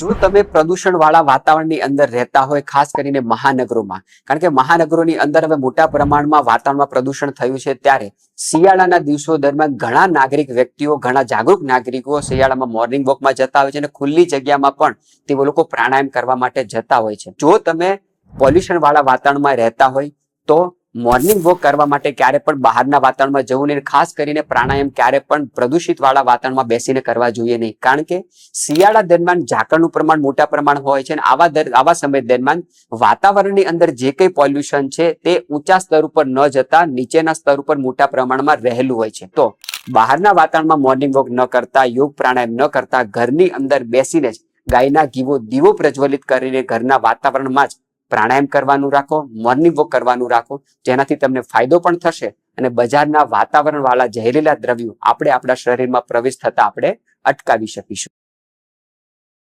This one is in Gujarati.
જો તમે પ્રદૂષણ વાળા વાતાવરણની અંદર રહેતા હોય, ખાસ કરીને મહાનગરોમાં, કારણ કે મહાનગરોની અંદર હવે મોટા પ્રમાણમાં વાતાવરણમાં પ્રદૂષણ થયું છે, ત્યારે શિયાળાના દિવસો દરમિયાન ઘણા નાગરિક વ્યક્તિઓ, ઘણા જાગૃત નાગરિકો શિયાળામાં મોર્નિંગ વોકમાં જતા હોય છે અને ખુલ્લી જગ્યામાં પણ તેઓ લોકો પ્રાણાયામ કરવા માટે જતા હોય છે. જો તમે પોલ્યુશન વાળા વાતાવરણમાં રહેતા હોય, તો મોર્નિંગ વોક કરવા માટે ક્યારે પણ બહારના વાતાવરણમાં જવું નહીં. ખાસ કરીને પ્રાણાયામ ક્યારે પણ પ્રદૂષિત વાળા વાતાવરણમાં બેસીને કરવા જોઈએ નહીં. કારણ કે શિયાળા દરમિયાન ઝાકળનું પ્રમાણ મોટા પ્રમાણ હોય છે અને આવા આવા સમય દરમિયાન વાતાવરણની અંદર જે કંઈ પોલ્યુશન છે તે ઊંચા સ્તર ઉપર ન જતા નીચેના સ્તર ઉપર મોટા પ્રમાણમાં રહેલું હોય છે. તો બહારના વાતાવરણમાં મોર્નિંગ વોક ન કરતા, યોગ પ્રાણાયામ ન કરતા, ઘરની અંદર બેસીને જ ગાયના ઘીવો દીવો પ્રજ્વલિત કરીને ઘરના વાતાવરણમાં જ પ્રાણાયામ કરવાનું રાખો મોર્નિંગ વોક કરવાનું રાખો, જેનાથી તમને ફાયદો પણ થશે અને બજારના વાતાવરણ વાળા ઝેરીલા દ્રવ્યો આપણે આપણા શરીરમાં પ્રવેશ થતા આપણે અટકાવી શકીશું.